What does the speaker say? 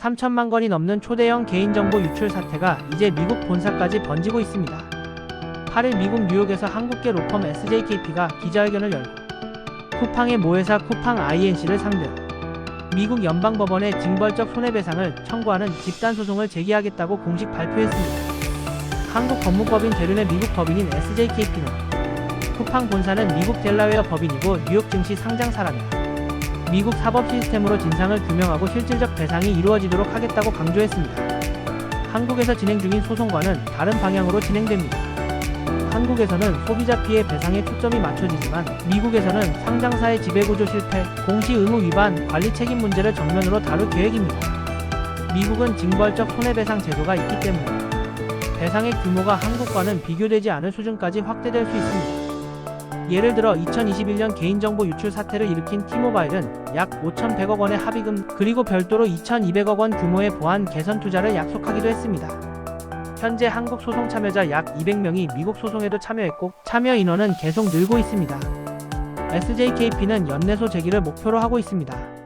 3천만 건이 넘는 초대형 개인정보 유출 사태가 이제 미국 본사까지 번지고 있습니다. 8일 미국 뉴욕에서 한국계 로펌 SJKP가 기자회견을 열고 쿠팡의 모회사 쿠팡 INC를 상대로 미국 연방법원에 징벌적 손해배상을 청구하는 집단소송을 제기하겠다고 공식 발표했습니다. 한국 법무법인 대륜의 미국 법인인 SJKP는 쿠팡 본사는 미국 델라웨어 법인이고 뉴욕 증시 상장사라며 미국 사법 시스템으로 진상을 규명하고 실질적 배상이 이루어지도록 하겠다고 강조했습니다. 한국에서 진행 중인 소송과는 다른 방향으로 진행됩니다. 한국에서는 소비자 피해 배상에 초점이 맞춰지지만 미국에서는 상장사의 지배구조 실패, 공시 의무 위반, 관리 책임 문제를 정면으로 다룰 계획입니다. 미국은 징벌적 손해배상 제도가 있기 때문에 배상의 규모가 한국과는 비교되지 않을 수준까지 확대될 수 있습니다. 예를 들어 2021년 개인정보 유출 사태를 일으킨 T모바일은 약 5,100억 원의 합의금 그리고 별도로 2,200억 원 규모의 보안 개선 투자를 약속하기도 했습니다. 현재 한국 소송 참여자 약 200명이 미국 소송에도 참여했고 참여 인원은 계속 늘고 있습니다. SJKP는 연내소 제기를 목표로 하고 있습니다.